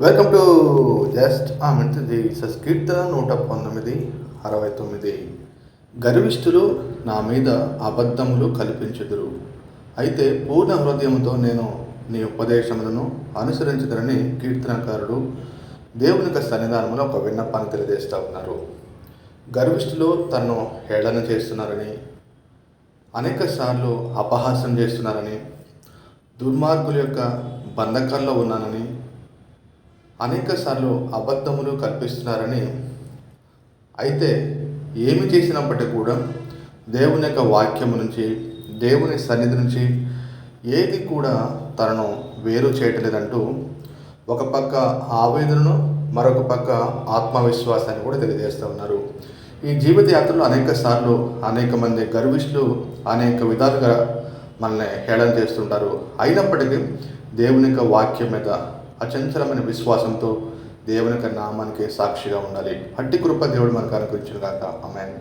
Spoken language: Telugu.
Welcome to just a minute Jesus నూట పంతొమ్మిది అరవై తొమ్మిది. గర్విష్ఠులు నా మీద అబద్ధములు కల్పించుదురు. అయితే పూర్ణ హృదయంతో నేను నీ ఉపదేశములను అనుసరించదరని కీర్తనకారుడు దేవుని యొక్క సన్నిధానంలో ఒక విన్నపాన్ని తెలియజేస్తూ ఉన్నారు. గర్విష్ఠులు తను హేళన చేస్తున్నారని అనేక సార్లు అపహాసం చేస్తున్నారని దుర్మార్గుల యొక్క బంధకాల్లో ఉన్నానని అనేక సార్లు అబద్ధములు కల్పిస్తున్నారని. అయితే ఏమి చేసినప్పటికీ కూడా దేవుని యొక్క వాక్యము నుంచి దేవుని సన్నిధి నుంచి ఏది కూడా తనను వేరు చేయటలేదంటూ ఒక పక్క ఆవేదనను మరొక పక్క ఆత్మవిశ్వాసాన్ని కూడా తెలియజేస్తూ ఉన్నారు. ఈ జీవిత యాత్రలో అనేక సార్లు అనేక మంది గర్విష్ఠులు అనేక విధాలుగా మనల్ని హేళన చేస్తుంటారు. అయినప్పటికీ దేవుని యొక్క వాక్యం మీద అచంచలమైన విశ్వాసంతో దేవుని నామానికి సాక్షిగా ఉండాలి. అట్టి కృప దేవుడు మనకు అనుకరించిన కాక అమ్మాయి